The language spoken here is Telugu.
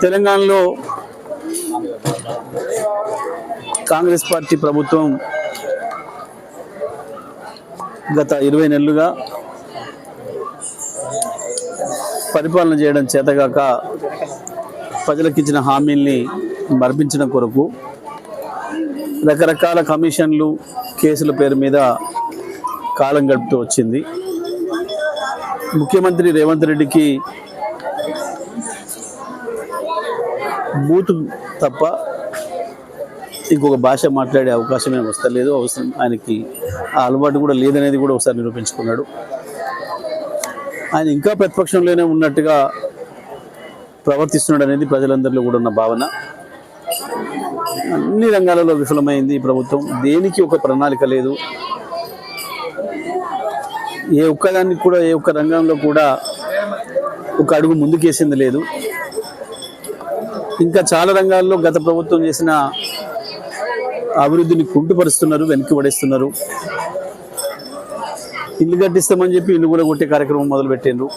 తెలంగాణలో కాంగ్రెస్ పార్టీ ప్రభుత్వం గత ఇరవై నెలలుగా పరిపాలన చేయడం చేతగాక ప్రజలకిచ్చిన హామీల్ని మర్పించడం కొరకు రకరకాల కమిషన్లు కేసుల పేరు మీద కాలం గడుపుతూ వచ్చింది. ముఖ్యమంత్రి రేవంత్ రెడ్డికి బూత్ తప్ప ఇంకొక భాష మాట్లాడే అవకాశం ఏమి వస్తలేదు. అవసరం ఆయనకి ఆ అలవాటు కూడా లేదనేది కూడా ఒకసారి నిరూపించుకున్నాడు. ఆయన ఇంకా ప్రతిపక్షంలోనే ఉన్నట్టుగా ప్రవర్తిస్తున్నాడు అనేది ప్రజలందరిలో కూడా ఉన్న భావన. అన్ని రంగాలలో విఫలమైంది ఈ ప్రభుత్వం. దేనికి ఒక ప్రణాళిక లేదు. ఏ ఒక్కదానికి కూడా ఏ ఒక్క రంగంలో కూడా ఒక అడుగు ముందుకేసింది లేదు. ఇంకా చాలా రంగాల్లో గత ప్రభుత్వం చేసిన అభివృద్ధిని కుంటుపరుస్తున్నారు వెనక్కి పడేస్తున్నారు. ఇల్లు కట్టిస్తామని చెప్పి ఇల్లు కూడా కొట్టే కార్యక్రమం మొదలుపెట్టిండ్రు.